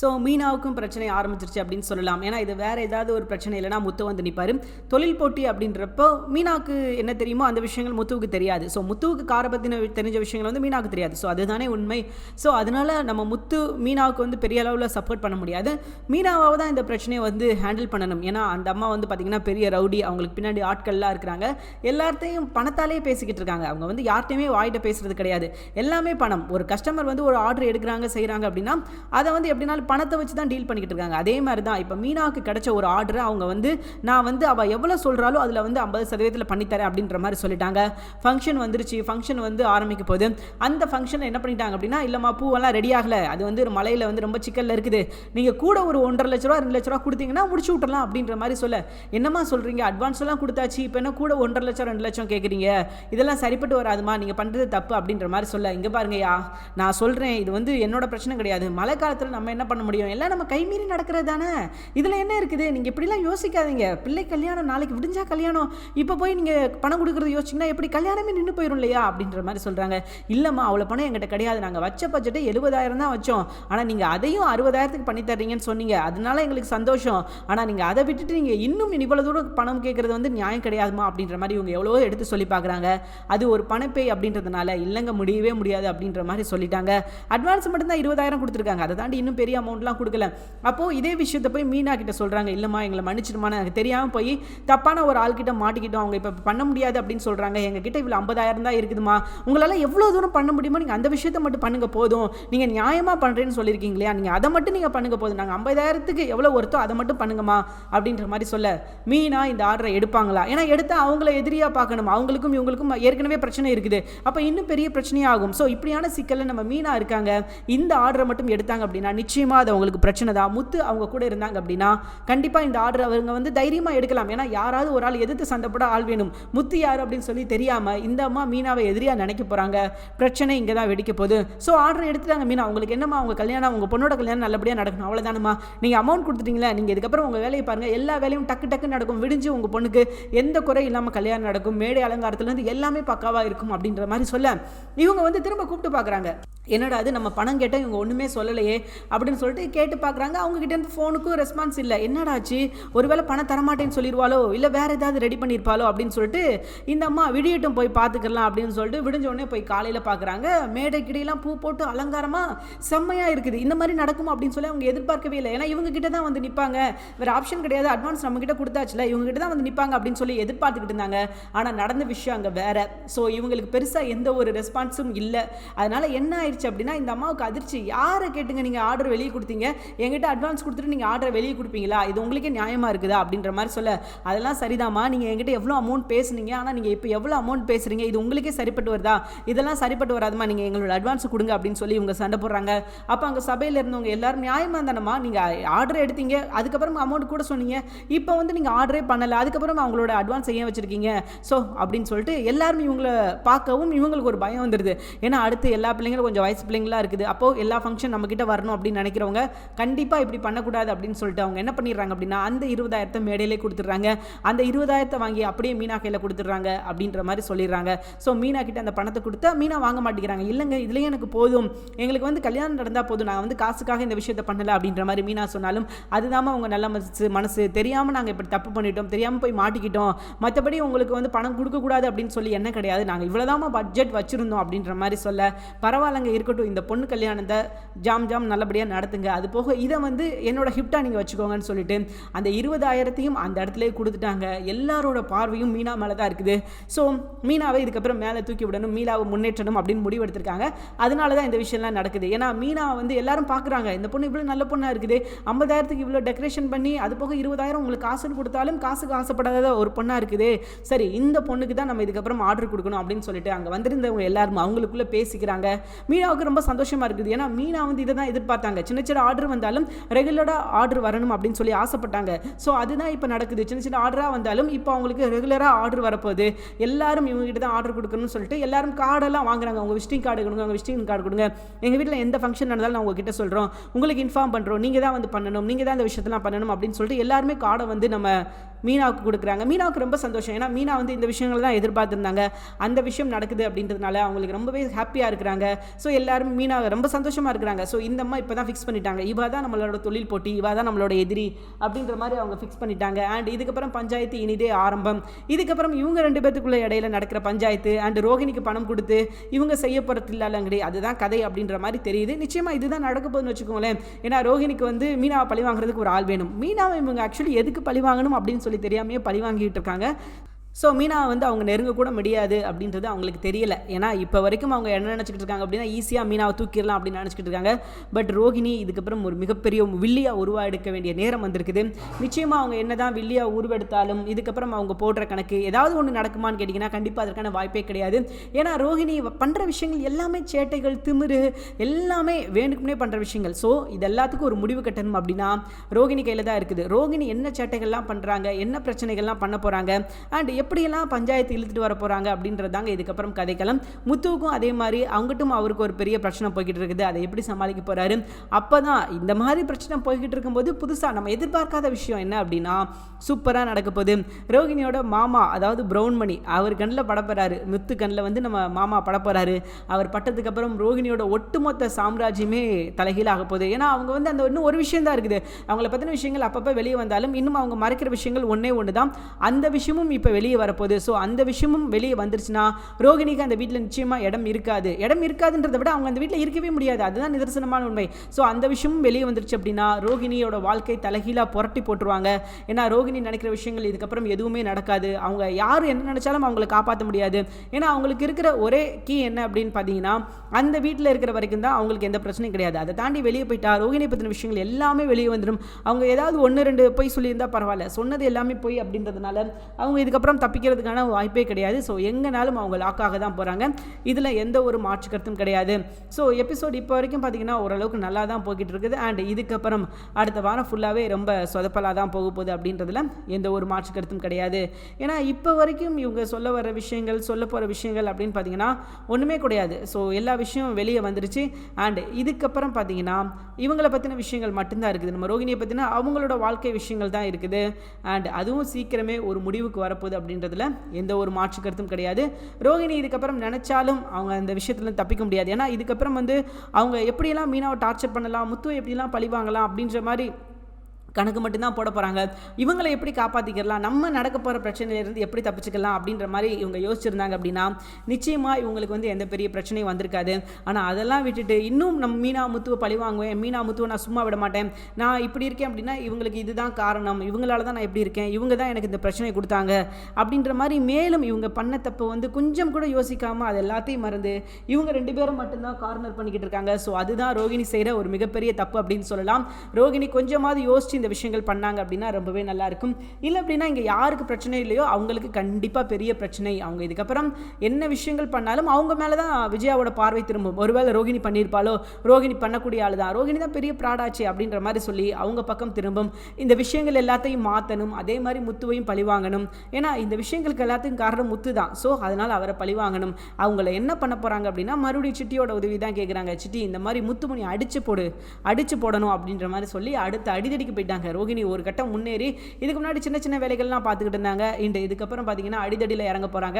S1: ஸோ மீனாவுக்கும் பிரச்சனை ஆரம்பிச்சிருச்சு அப்படின்னு சொல்லலாம். ஏன்னா இது வேறு ஏதாவது ஒரு பிரச்சனை இல்லைனா முத்து வந்து நிற்பார் தொழில் போட்டி அப்படின்றப்போ மீனாவுக்கு என்ன தெரியுமோ அந்த விஷயங்கள் முத்துவுக்கு தெரியாது. ஸோ முத்துவுக்கு காரை பற்றின தெரிஞ்ச விஷயங்கள் வந்து மீனாவுக்கு தெரியாது. ஸோ அதுதானே உண்மை. ஸோ அதனால் நம்ம முத்து மீனாவுக்கு வந்து பெரிய அளவில் சப்போர்ட் பண்ண முடியாது. மீனாவாக தான் இந்த பிரச்சனையை வந்து ஹேண்டில் பண்ணணும். ஏன்னா அந்த அம்மா வந்து பார்த்திங்கன்னா பெரிய ரவுடி. அவங்களுக்கு பின்னாடி ஆட்கள்லாம் இருக்கிறாங்க. எல்லாத்தையும் பணத்தாலே பேசிக்கிட்டு இருக்காங்க. அவங்க வந்து யார்கிட்டையுமே வாயிட்ட பேசுறது கிடையாது. எல்லாமே பணம். ஒரு கஸ்டமர் வந்து ஒரு ஆர்டர் எடுக்கிறாங்க செய்கிறாங்க அப்படின்னா அதை வந்து எப்படின்னா பணத்தை வச்சு தான் டீல் பண்ணிக்கிட்டு இருக்காங்க. அதே மாதிரி தான் இப்போ மீனாவுக்கு கிடைச்ச ஒரு ஆர்டரை அவங்க வந்து நான் வந்து அவள் எவ்வளோ சொல்கிறாலோ அதில் வந்து ஐம்பது சதவீதத்தில் பண்ணித்தரேன் அப்படின்ற மாதிரி சொல்லிட்டாங்க. ஃபங்க்ஷன் வந்துருச்சு. ஃபங்க்ஷன் வந்து ஆரம்பிக்க போது அந்த ஃபங்க்ஷனை என்ன பண்ணிட்டாங்க அப்படின்னா இல்லைம்மா பூவெல்லாம் ரெடி ஆகலை. அது வந்து ஒரு மலையில் வந்து ரொம்ப சிக்கலில் இருக்குது. நீங்கள் கூட ஒரு ஒன்றரை லட்ச ரூபா ரெண்டு லட்ச ரூபா கொடுத்தீங்கன்னா முடிச்சு விட்டுறலாம் அப்படின்ற மாதிரி சொல்ல. என்னம்மா சொல்கிறீங்க அட்வான்ஸ் எல்லாம் கொடுத்தாச்சு. இப்போ என்ன கூட ஒன்றரை லட்சம் ரெண்டு லட்சம் கேட்குறீங்க இதெல்லாம் சரிப்பட்டு வராதுமா? நீங்கள் பண்ணுறது தப்பு அப்படின்ற மாதிரி சொல்ல. இங்கே பாருங்கய்யா. நான் சொல்கிறேன் இது வந்து என்னோட பிரச்சனை கிடையாது. மழை காலத்தில் நம்ம என்ன பண்ண முடியும். எல்லாம் நம்ம கை மீறி நடக்கிறது தானே? இதில் என்ன இருக்குது? நீங்கள் இப்படிலாம் யோசிக்காதீங்க. பிள்ளை கல்யாணம் நாளைக்கு விடிஞ்சா கல்யாணம். இப்போ போய் நீங்கள் பணம் கொடுக்குறது யோசிச்சிங்கன்னா எப்படி கல்யாணமே நின்று போயிடும் இல்லையா? அப்படின்ற மாதிரி சொல்கிறாங்க இல்லைம்மா அவ்வளோ பணம் எங்கிட்ட கிடையாது. நாங்கள் வச்ச பட்ஜெட்டை எழுபதாயிரம் தான் வச்சோம். ஆனால் நீங்கள் அதையும் அறுபதாயிரத்துக்கு பண்ணி தர்றீங்கன்னு சொன்னீங்க. அதனால எங்களுக்கு சந்தோஷம். ஆனால் நீங்கள் அதை விட்டுட்டு நீங்கள் இன்னும் இவ்வளோ தூரம் பணம் கேட்குறது வந்து நியாயம் கிடையாதுமா அப்படின்ற மாதிரி இவங்க எவ்வளோ எடுத்து சொல்லி பார்க்குறாங்க. அது ஒரு பணப்பேய் அப்படின்றதுனால இல்லைங்க முடியவே முடியாது அப்படின்ற மாதிரி சொல்லிட்டாங்க. அட்வான்ஸ் மட்டும்தான் இருபதாயிரம் கொடுத்துருக்காங்க. அதை தாண்டி இன்னும் பெரிய அமௌண்ட்லாம் கொடுக்கல. அப்போது இதே விஷயத்தை போய் மீனா கிட்ட சொல்கிறாங்க இல்லைம்மா எங்களை மன்னிச்சிடுமா எனக்கு தெரியாமல் போய் தப்பான ஒரு ஆள்கிட்ட மாட்டிக்கிட்டோம். அவங்க இப்போ பண்ண முடியாது அப்படின்னு சொல்கிறாங்க எங்ககிட்ட இவ்வளோ ஐம்பதாயிரம் தான் இருக்குதுமா உங்களால் எவ்வளோ தூரம் பண்ண முடியுமோ நீங்கள் அந்த விஷயத்தை மட்டும் பண்ணுங்க போதும். நீங்கள் நியாயமாக பண்ணுறேன்னு சொல்லியிருக்கீங்க இல்லையா நீங்கள் அதை மட்டும் நீங்கள் பண்ணுங்க போதும். நாங்கள் ஐம்பதாயிரத்துக்கு எவ்வளோ ஒருத்தோ அதை மட்டும் பண்ணுங்கம்மா அப்படின்ற மாதிரி சொல்ல மீனா இந்த ஆர்டரை எடுப்பாங்களா? ஏன்னா எடுத்தால் அவங்கள எதிரியாக பார்க்கணும். அவங்களுக்கும் இவங்களுக்கும் ஏற்கனவே பிரச்சனை இருக்குது. அப்போ இன்னும் பெரிய பிரச்சனையாகும். ஸோ இப்படியான சிக்கலில் நம்ம மீனா இருக்காங்க. இந்த ஆர்டரை மட்டும் எடுத்தாங்க அப்படின்னா நிச்சயம் நிச்சயமாக அது அவங்களுக்கு பிரச்சனை தான். முத்து அவங்க கூட இருந்தாங்க அப்படின்னா கண்டிப்பாக இந்த ஆர்டர் அவங்க வந்து தைரியமாக எடுக்கலாம். ஏன்னா யாராவது ஒரு ஆள் எதிர்த்து சண்டைப்பட ஆள் வேணும். முத்து யார் அப்படின்னு சொல்லி தெரியாமல் இந்த அம்மா மீனாவை எதிரியாக நினைக்க போகிறாங்க பிரச்சனை இங்கே தான் வெடிக்க போகுது. ஸோ ஆர்டர் எடுத்துட்டாங்க மீனா. அவங்களுக்கு என்னம்மா? அவங்க கல்யாணம் உங்கள் பொண்ணோட கல்யாணம் நல்லபடியாக நடக்கணும். அவ்வளோதானம்மா நீங்கள் அமௌண்ட் கொடுத்துட்டீங்களா நீங்கள் இதுக்கப்புறம் உங்கள் வேலையை பாருங்கள் எல்லா வேலையும் டக்கு டக்கு நடக்கும். விடிஞ்சு உங்கள் பொண்ணுக்கு எந்த குறை இல்லாமல் கல்யாணம் நடக்கும். மேடை அலங்காரத்துலேருந்து எல்லாமே பக்காவாக இருக்கும் அப்படின்ற மாதிரி சொல்ல. இவங்க வந்து திரும்ப கூப்பிட்டு பார்க்குறாங்க. என்னடா அது நம்ம பணம் கேட்டால் இவங்க ஒன்றுமே சொல்லலையே அப்படின்னு சொல்லிட்டு கேட்டு பார்க்குறாங்க. அவங்ககிட்ட இருந்து ஃபோனுக்கும் ரெஸ்பான்ஸ் இல்லை. என்னடாச்சு ஒருவேளை பணம் தரமாட்டேன்னு சொல்லிடுவாளோ இல்லை வேறு ஏதாவது ரெடி பண்ணியிருப்பாளோ அப்படின்னு சொல்லிட்டு இந்த அம்மா விடியட்டும் போய் பார்த்துக்கலாம் அப்படின்னு சொல்லிட்டு விடிஞ்ச உடனே போய் காலையில் பார்க்குறாங்க. மேடைக்கிடையெல்லாம் பூ போட்டு அலங்காரமாக செம்மையாக இருக்குது. இந்த மாதிரி நடக்கும் அப்படின்னு சொல்லி அவங்க எதிர்பார்க்கவே இல்லை. ஏன்னா இவங்க கிட்ட தான் வந்து நிற்பாங்க வேறு ஆப்ஷன் கிடையாது. அட்வான்ஸ் நம்மக்கிட்ட கொடுத்தாச்சுல. இவங்க கிட்ட தான் வந்து நிற்பாங்க அப்படின்னு சொல்லி எதிர்பார்த்துக்கிட்டு இருந்தாங்க. ஆனால் நடந்த விஷயம் அங்கே வேறு. ஸோ இவங்களுக்கு பெருசாக எந்த ஒரு ரெஸ்பான்ஸும் இல்லை. அதனால் என்ன ஆயிடுச்சு அப்படின்னா இந்த அம்மாவுக்கு அதிர்ச்சி. யாரை கேட்டுங்க நீங்கள் ஆர்டர் வெளியே வெளியே கொடுத்தீங்க. எங்கிட்ட அட்வான்ஸ் கொடுத்துட்டு நீங்கள் ஆர்டரை வெளியே கொடுப்பீங்களா? இது உங்களுக்கே நியாயமாக இருக்குதா? அப்படின்ற மாதிரி சொல்ல அதெல்லாம் சரிதாம்மா. நீங்கள் எங்கிட்ட எவ்வளோ அமௌண்ட் பேசுனீங்க? ஆனால் நீங்கள் இப்போ எவ்வளோ அமௌண்ட் பேசுகிறீங்க இது உங்களுக்கே சரிப்பட்டு வருதா? இதெல்லாம் சரிப்பட்டு வராதுமா நீங்கள் எங்களோட அட்வான்ஸ் கொடுங்க அப்படின்னு சொல்லி இவங்க சண்டை போடுறாங்க. அப்போ அங்கே சபையில் இருந்தவங்க எல்லாரும் நியாயமாக தானம்மா. நீங்கள் ஆர்டர் எடுத்தீங்க. அதுக்கப்புறம் அமௌண்ட் கூட சொன்னீங்க. இப்போ வந்து நீங்கள் ஆர்டரே பண்ணலை. அதுக்கப்புறம் அவங்களோட அட்வான்ஸ் ஏன் வச்சுருக்கீங்க? ஸோ அப்படின்னு சொல்லிட்டு எல்லாரும் இவங்கள பார்க்கவும் இவங்களுக்கு ஒரு பயம் வந்துடுது ஏன்னா அடுத்து எல்லா பிள்ளைங்களும் கொஞ்சம் வயசு பிள்ளைங்களா இருக்குது. அப்போது எல்லா ஃபங்க்ஷன் நம்மக்கிட்ட வரணும் அப்படின்னு நினைக்கிறவங்க கண்டிப்பாக இப்படி பண்ணக்கூடாது அப்படின்னு சொல்லிட்டு அவங்க என்ன பண்ணிடுறாங்க அப்படின்னா அந்த இருபதாயிரத்தை மேடையிலே கொடுத்துட்றாங்க. அந்த இருபதாயிரத்தை வாங்கி அப்படியே மீனா கையில் கொடுத்துட்றாங்க அப்படின்ற மாதிரி சொல்லிடுறாங்க. ஸோ மீனா கிட்ட அந்த பணத்தை கொடுத்தா மீனா வாங்க மாட்டேங்கிறாங்க. இல்லைங்க இதுலேயே எனக்கு போதும். எங்களுக்கு வந்து கல்யாணம் நடந்தால் போதும். நான் வந்து காசுக்காக இந்த விஷயத்தை பண்ணல அப்படின்ற மாதிரி மீனா சொன்னாலும் அதுதான் அவங்க நல்ல மனசு மனசு. தெரியாமல் நாங்கள் இப்படி தப்பு பண்ணிட்டோம். தெரியாமல் போய் மாட்டிக்கிட்டோம். மற்றபடி உங்களுக்கு வந்து பணம் கொடுக்கக்கூடாது அப்படின்னு சொல்லி என்ன கிடையாது. நாங்கள் இவ்வளோதாம்மா பட்ஜெட் வச்சுருந்தோம் அப்படின்ற மாதிரி சொல்ல பரவாயில்லங்க. இருக்கட்டும். இந்த பொண்ணு கல்யாணத்தை ஜாம் ஜாம் நல்லபடியாக நடத்துங்க. அது போக இதை வந்து என்னோட ஹிஃப்டாக நீங்கள் வச்சுக்கோங்கன்னு சொல்லிட்டு அந்த இருபதாயிரத்தையும் அந்த இடத்துல கொடுத்துட்டாங்க. எல்லாரோட பார்வையும் மீனா மேலே தான் இருக்குது. ஸோ மீனாவை இதுக்கப்புறம் மேலே தூக்கி விடணும் மீனாவை முன்னேற்றணும் அப்படின்னு முடிவெடுத்திருக்காங்க. அதனால தான் இந்த விஷயம்லாம் நடக்குது. ஏன்னா மீனா வந்து எல்லாரும் பார்க்குறாங்க. இந்த பொண்ணு இவ்வளோ நல்ல பொண்ணாக இருக்குது. ஐம்பதாயிரத்துக்கு இவ்வளோ டெக்கரேஷன் பண்ணி அது போக இருபதாயிரம் உங்களுக்கு காசுன்னு கொடுத்தாலும் காசுக்கு ஆசைப்படாத ஒரு பொண்ணாக இருக்குது. சரி இந்த பொண்ணுக்கு தான் நம்ம இதுக்கப்புறம் ஆர்டர் கொடுக்கணும் அப்படின்னு சொல்லிட்டு அங்கே வந்திருந்தவங்க எல்லாரும் அவங்களுக்குள்ளே பேசிக்கிறாங்க. மீனாவுக்கு ரொம்ப சந்தோஷமாக இருக்குது. ஏன்னா மீனா வந்து இதை தான் எதிர்பார்த்தாங்க. சின்ன சின்ன ஆர்டர் வந்தாலும் ரெகுலராக ஆர்டர் வரணும் அப்படின்னு சொல்லி ஆசைப்பட்டாங்க. ஸோ அதுதான் இப்போ நடக்குது. சின்ன சின்ன ஆர்டராக வந்தாலும் இப்போ அவங்களுக்கு ரெகுலராக ஆர்டர் வரப்போகுது. எல்லாரும் இவங்ககிட்ட தான் ஆர்டர் கொடுக்கணும்னு சொல்லிட்டு எல்லாரும் கார்டெல்லாம் வாங்குறாங்க. உங்கள் விசிட்டிங் கார்டு கொடுங்க உங்கள் விசிட்டிங் கார்டு கொடுங்க. எங்கள் வீட்டில் எந்த ஃபங்க்ஷன் நடந்தாலும் நான் உங்ககிட்ட சொல்கிறோம் உங்களுக்கு இன்ஃபார்ம் பண்ணுறோம் நீங்கள் தான் வந்து பண்ணணும். நீங்கள் தான் இந்த விஷயத்தெல்லாம் பண்ணணும் அப்படின்னு சொல்லிட்டு எல்லாருமே கார்டை வந்து நம்ம மீனாவுக்கு கொடுக்குறாங்க. மீனாவுக்கு ரொம்ப சந்தோஷம். ஏன்னா மீனா வந்து இந்த விஷயங்கள் தான் எதிர்பார்த்துருந்தாங்க. அந்த விஷயம் நடக்குது அப்படின்றதுனால அவங்களுக்கு ரொம்பவே ஹாப்பியாக இருக்கிறாங்க. ஸோ எல்லாரும் மீனா ரொம்ப சந்தோஷமாக இருக்கிறாங்க. ஸோ இந்த அம்மா இப்போ தான் ஃபிக்ஸ் பண்ணிட்டாங்க. இவா தான் நம்மளோட தொழில் போட்டி இவா தான் நம்மளோட எதிரி அப்படின்ற மாதிரி அவங்க ஃபிக்ஸ் பண்ணிட்டாங்க. அண்ட் இதுக்கப்புறம் பஞ்சாயத்து இனிதே ஆரம்பம். இதுக்கப்புறம் இவங்க ரெண்டு பேத்துக்குள்ள இடையில நடக்கிற பஞ்சாயத்து அண்ட் ரோகிணிக்கு பணம் கொடுத்து இவங்க செய்ய போகிற இல்லைங்கடி அதுதான் கதை அப்படின்ற மாதிரி தெரியுது. நிச்சயமாக இதுதான் நடக்க போகுதுன்னு வச்சுக்கோங்களேன். ஏன்னா ரோகிணிக்கு வந்து மீனாவை பழி வாங்குறதுக்கு ஒரு ஆள் வேணும். மீனாவை இவங்க ஆக்சுவலி எதுக்கு பழி வாங்கணும் அப்படின்னு சொல்லி தெரியாமையே பழி வாங்கிட்டு இருக்காங்க. ஸோ மீனா வந்து அவங்க நெருங்க கூட முடியாது அப்படின்றது அவங்களுக்கு தெரியல. ஏன்னா இப்போ வரைக்கும் அவங்க என்ன நினச்சிக்கிட்டு இருக்காங்க அப்படின்னா ஈஸியாக மீனாவை தூக்கிடலாம் அப்படின்னு நினச்சிக்கிட்டு இருக்காங்க. பட் ரோஹிணி இதுக்கப்புறம் ஒரு மிகப்பெரிய வில்லியாக உருவாஎடுக்க வேண்டிய நேரம் வந்திருக்குது. நிச்சயமாக அவங்க என்ன தான் வில்லியாக உருவெடுத்தாலும் இதுக்கப்புறம் அவங்க போடுற கணக்கு ஏதாவது ஒன்று நடக்குமான்னு கேட்டிங்கன்னா கண்டிப்பாக அதற்கான வாய்ப்பே கிடையாது. ஏன்னா ரோஹிணி பண்ணுற விஷயங்கள் எல்லாமே சேட்டைகள் திமிரு எல்லாமே வேணுக்குனே பண்ணுற விஷயங்கள். ஸோ இது எல்லாத்துக்கும் ஒரு முடிவு கட்டணும் அப்படின்னா ரோகிணி கையில் தான் இருக்குது. ரோகிணி என்ன சேட்டைகள்லாம் பண்ணுறாங்க என்ன பிரச்சனைகள்லாம் பண்ண போகிறாங்க அண்ட் எப்படியெல்லாம் பஞ்சாயத்து இழுத்துட்டு வர போகிறாங்க அப்படின்றதாங்க இதுக்கப்புறம் கதைக்கலாம் முத்துவுக்கும் அதே மாதிரி அவங்கட்டும் அவருக்கு ஒரு பெரிய பிரச்சனை போய்கிட்டு இருக்குது. அதை எப்படி சமாளிக்க போகிறாரு அப்போ தான் இந்த மாதிரி பிரச்சனை போய்கிட்டு இருக்கும்போது புதுசாக நம்ம எதிர்பார்க்காத விஷயம் என்ன அப்படின்னா சூப்பராக நடக்க போகுது. ரோகிணியோட மாமா அதாவது ப்ரௌன் மணி அவர் கண்ணில் படப்போகிறாரு முத்து கண்ணில் வந்து நம்ம மாமா படப்போகிறாரு அவர் பட்டதுக்கு அப்புறம் ரோகிணியோட ஒட்டுமொத்த சாம்ராஜ்யமே தலைகீழாக போகுது. ஏன்னா அவங்க வந்து அந்த இன்னும் ஒரு விஷயம் தான் இருக்குது. அவங்கள பற்றின விஷயங்கள் அப்பப்போ வெளியே வந்தாலும் இன்னும் அவங்க மறைக்கிற விஷயங்கள் ஒன்றே ஒன்று தான் அந்த விஷயமும் இப்போ வெளியே வரப்போகுது. ஸோ அந்த விஷயமும் வெளியே வந்துருச்சுன்னா ரோகிணிக்கு அந்த வீட்டில் நிச்சயமாக இடம் இருக்காது. இடம் இருக்காதுன்றதை விட அவங்க அந்த வீட்டில் இருக்கவே முடியாது. அதுதான் நிதர்சனமான உண்மை. ஸோ அந்த விஷயமும் வெளியே வந்துருச்சு அப்படின்னா ரோகிணியோட வாழ்க்கை தலகீழாக புரட்டி போட்டுருவாங்க. ஏன்னா ரோகிணி நினைக்கிற விஷயங்கள் இதுக்கப்புறம் எதுவுமே நடக்காது. அவங்க யார் என்ன நினச்சாலும் அவங்கள காப்பாற்ற முடியாது. ஏன்னா அவங்களுக்கு இருக்கிற ஒரே கீ என்ன அப்படின்னு பார்த்தீங்கன்னா அந்த வீட்டில் இருக்கிற வரைக்கும் தான் அவங்களுக்கு எந்த பிரச்சனையும் கிடையாது. அதை தாண்டி வெளியே போயிட்டா ரோகிணி பற்றின விஷயங்கள் எல்லாமே வெளியே வந்துடும் அவங்க ஏதாவது ஒன்று ரெண்டு போய் சொல்லியிருந்தால் பரவாயில்ல. சொன்னது எல்லாமே போய் அப்படின்றதுனால அவங்க இதுக்கப்புறம் தப்பிக்கிறதுக்கான வாய்ப்பே கிடையாது. ஸோ எங்கேனாலும் அவங்க லாக்காக தான் போகிறாங்க இதில் எந்த ஒரு மாற்று கருத்தும் கிடையாது. ஸோ எபிசோட் இப்போ வரைக்கும் பார்த்தீங்கன்னா ஓரளவுக்கு நல்லா தான் போய்கிட்டு இருக்குது. அண்ட் இதுக்கப்புறம் அடுத்த வாரம் ஃபுல்லாகவே ரொம்ப சொதப்பலாக தான் போக போகுது அப்படின்றதுல எந்த ஒரு மாற்று கருத்தும் கிடையாது. ஏன்னா இப்போ வரைக்கும் இவங்க சொல்ல வர விஷயங்கள் சொல்ல போகிற விஷயங்கள் அப்படின்னு பார்த்தீங்கன்னா ஒன்றுமே கிடையாது. ஸோ எல்லா விஷயமும் வெளியே வந்துருச்சு. அண்ட் இதுக்கப்புறம் பார்த்தீங்கன்னா இவங்களை பற்றின விஷயங்கள் மட்டும்தான் இருக்குது. நம்ம ரோகிணியை பற்றினா அவங்களோட வாழ்க்கை விஷயங்கள் தான் இருக்குது. அண்ட் அதுவும் சீக்கிரமே ஒரு முடிவுக்கு வரப்போகுது அப்படின்றதுல எந்த ஒரு மாற்று கருத்தும் கிடையாது. ரோகிணி இதுக்கப்புறம் நினச்சாலும் அவங்க அந்த விஷயத்துல தப்பிக்க முடியாது. ஏன்னா இதுக்கப்புறம் வந்து அவங்க எப்படியெல்லாம் மீனாவை டார்ச்சர் பண்ணலாம் முத்துவை எப்படிலாம் பழி வாங்கலாம் அப்படின்ற மாதிரி கணக்கு மட்டும்தான் போட போகிறாங்க இவங்களை எப்படி காப்பாற்றிக்கலாம் நம்ம நடக்க போகிற பிரச்சனையிலேருந்து எப்படி தப்பிச்சுக்கலாம்? அப்படின்ற மாதிரி இவங்க யோசிச்சிருந்தாங்க அப்படின்னா நிச்சயமாக இவங்களுக்கு வந்து எந்த பெரிய பிரச்சனையும் வந்திருக்காது. ஆனால் அதெல்லாம் விட்டுட்டு இன்னும் நம்ம மீனா முத்துவை பழி வாங்குவேன் மீனா முத்துவை நான் சும்மா விட மாட்டேன். நான் இப்படி இருக்கேன் அப்படின்னா இவங்களுக்கு இதுதான் காரணம். இவங்களால தான் நான் இப்படி இருக்கேன். இவங்க தான் எனக்கு இந்த பிரச்சனை கொடுத்தாங்க. அப்படின்ற மாதிரி மேலும் இவங்க பண்ண தப்பு வந்து கொஞ்சம் கூட யோசிக்காமல் அது எல்லாத்தையும் மறந்து இவங்க ரெண்டு பேரும் மட்டும்தான் கார்னர் பண்ணிக்கிட்டு இருக்காங்க. ஸோ அதுதான் ரோகிணி செய்கிற ஒரு மிகப்பெரிய தப்பு அப்படின்னு சொல்லலாம். ரோகிணி கொஞ்சமாவது யோசிச்சு இந்த விஷயங்கள் பண்ணாங்க அப்படின்னா ரொம்பவே நல்லா இருக்கும். இல்லை அப்படின்னா இங்கே யாருக்கு பிரச்சனை இல்லையோ அவங்களுக்கு கண்டிப்பாக பெரிய பிரச்சனை. அவங்க இதுக்கப்புறம் என்ன விஷயங்கள் பண்ணாலும் அவங்க மேலே தான் விஜயாவோட பார்வை திரும்பும். ஒருவேளை ரோகிணி பண்ணியிருப்பாலோ ரோகிணி பண்ணக்கூடிய ஆள் தான் ரோகிணி தான் பெரிய ப்ராடாச்சு அப்படின்ற மாதிரி சொல்லி அவங்க பக்கம் திரும்பும். இந்த விஷயங்கள் எல்லாத்தையும் மாற்றணும் அதே மாதிரி முத்துவையும் பழிவாங்கணும் ஏன்னா இந்த விஷயங்களுக்கு எல்லாத்தையும் காரணம் முத்து தான். ஸோ அதனால் அவரை பழிவாங்கணும் அவங்கள என்ன பண்ண போகிறாங்க அப்படின்னா மறுபடியும் சிட்டியோட உதவி தான் கேட்குறாங்க சிட்டி இந்த மாதிரி முத்துமணி அடிச்சு போடு அடிச்சு போடணும் அப்படின்ற மாதிரி சொல்லி அடுத்த அடிதடிக்கு போயிட்டாங்க ரோஹிணி ஒரு கட்டம் முன்னேறி இதுக்கு முன்னாடி சின்ன சின்ன வேலைகள்லாம் பார்த்துக்கிட்டு இருந்தாங்க. இந்த இதுக்கப்புறம் பார்த்தீங்கன்னா அடிதடியில் இறங்க போகிறாங்க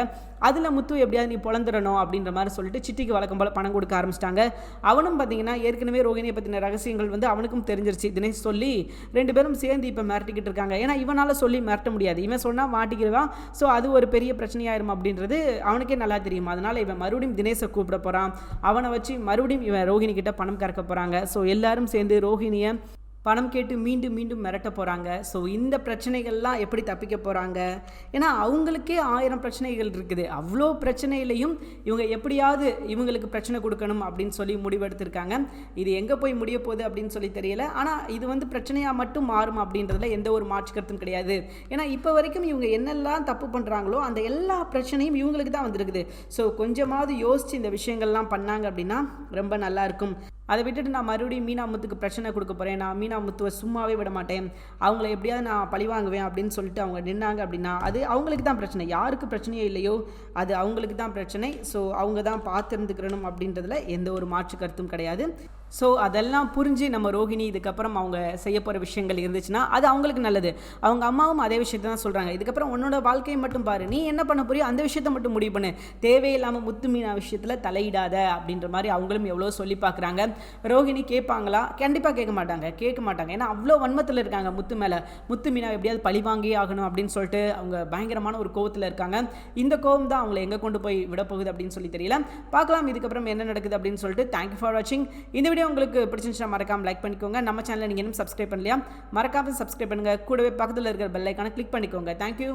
S1: அதில் முத்து எப்படியாவது நீ பொழந்துடணும் அப்படின்ற மாதிரி சொல்லிட்டு சிட்டிக்கு வழக்கம் போல் பணம் கொடுக்க ஆரம்பிச்சிட்டாங்க. அவனும் பார்த்தீங்கன்னா ஏற்கனவே ரோகிணியை பற்றின ரகசியங்கள் வந்து அவனுக்கும் தெரிஞ்சிருச்சு. தினேஷ் சொல்லி ரெண்டு பேரும் சேர்ந்து இப்போ மிரட்டிக்கிட்டு இருக்காங்க. ஏன்னா இவனால் சொல்லி மிரட்ட முடியாது. இவன் சொன்னால் மாட்டிக்கிறவான் ஸோ அது ஒரு பெரிய பிரச்சனையாயிரும் அப்படின்றது அவனுக்கே நல்லா தெரியும். அதனால் இவன் மறுபடியும் தினேஷை கூப்பிட போகிறான் அவனை வச்சு மறுபடியும் இவன் ரோஹிணி கிட்ட பணம் கறக்க போகிறாங்க ஸோ எல்லாரும் சேர்ந்து ரோஹிணியை பணம் கேட்டு மீண்டும் மீண்டும் மிரட்ட போகிறாங்க ஸோ இந்த பிரச்சனைகள்லாம் எப்படி தப்பிக்க போகிறாங்க ஏன்னா அவங்களுக்கே ஆயிரம் பிரச்சனைகள் இருக்குது. அவ்வளோ பிரச்சனையிலையும் இவங்க எப்படியாவது இவங்களுக்கு பிரச்சனை கொடுக்கணும் அப்படின்னு சொல்லி முடிவெடுத்திருக்காங்க. இது எங்கே போய் முடிய போகுது அப்படின்னு சொல்லி தெரியல. ஆனால் இது வந்து பிரச்சனையாக மட்டும் மாறும் அப்படின்றதுல எந்த ஒரு மாற்று கருத்தும் கிடையாது. ஏன்னா இப்போ வரைக்கும் இவங்க என்னெல்லாம் தப்பு பண்ணுறாங்களோ அந்த எல்லா பிரச்சனையும் இவங்களுக்கு தான் வந்திருக்குது. ஸோ கொஞ்சமாவது யோசித்து இந்த விஷயங்கள்லாம் பண்ணாங்க அப்படின்னா ரொம்ப நல்லாயிருக்கும் அதை விட்டுட்டு நான் மறுபடியும் மீனாமுத்துக்கு பிரச்சனை கொடுக்க போகிறேன் நான் மீனாமுத்துவை சும்மாவே விட மாட்டேன். அவங்கள எப்படியாவது நான் பழி வாங்குவேன் அப்படின்னு சொல்லிட்டு அவங்க நின்னாங்க அப்படின்னா அது அவங்களுக்கு தான் பிரச்சனை. யாருக்கு பிரச்சனையே இல்லையோ அது அவங்களுக்கு தான் பிரச்சனை. ஸோ அவங்க தான் பார்த்துருந்துக்கிறணும் அப்படின்றதுல எந்த ஒரு மாற்று கருத்தும் கிடையாது. ஸோ அதெல்லாம் புரிஞ்சு நம்ம ரோகிணி இதுக்கப்புறம் அவங்க செய்ய போகிற விஷயங்கள் இருந்துச்சுன்னா அது அவங்களுக்கு நல்லது. அவங்க அம்மாவும் அதே விஷயத்த தான் சொல்கிறாங்க இதுக்கப்புறம் உன்னோட வாழ்க்கையை மட்டும் பாரு. நீ என்ன பண்ண போறியோ அந்த விஷயத்த மட்டும் முடிவு பண்ணு. தேவையில்லாமல் முத்து மீனா விஷயத்தில் தலையிடாத அப்படின்ற மாதிரி அவங்களும் எவ்வளோ சொல்லி பார்க்குறாங்க. ரோஹிணி கேட்பாங்களா? கண்டிப்பாக கேட்க மாட்டாங்க. கேட்க மாட்டாங்க. ஏன்னா அவ்வளோ வன்மத்தில் இருக்காங்க முத்து மேலே. முத்து மீனா எப்படியாவது பழி வாங்கி ஆகணும் அப்படின்னு சொல்லிட்டு அவங்க பயங்கரமான ஒரு கோவத்தில் இருக்காங்க. இந்த கோவம் தான் அவங்களை எங்கே கொண்டு போய் விட போகுது அப்படின்னு சொல்லி தெரியல. பார்க்கலாம் இதுக்கப்புறம் என்ன நடக்குது அப்படின்னு சொல்லிட்டு. தேங்க்யூ ஃபார் வாட்சிங் இந்த வீடியோ உங்களுக்கு பிடிச்சிருந்துச்சுன்னா மறக்காம லைக் பண்ணிக்கோங்க. நம்ம சேனலில் நீங்கள் இன்னும் சப்ஸ்கிரைப் பண்ணலையா? மறக்காம சப்ஸ்கிரைப் பண்ணுங்கள் கூடவே பக்கத்தில் இருக்கிற பெல்லைக்கான கிளிக் பண்ணிக்கோங்க. தேங்க்யூ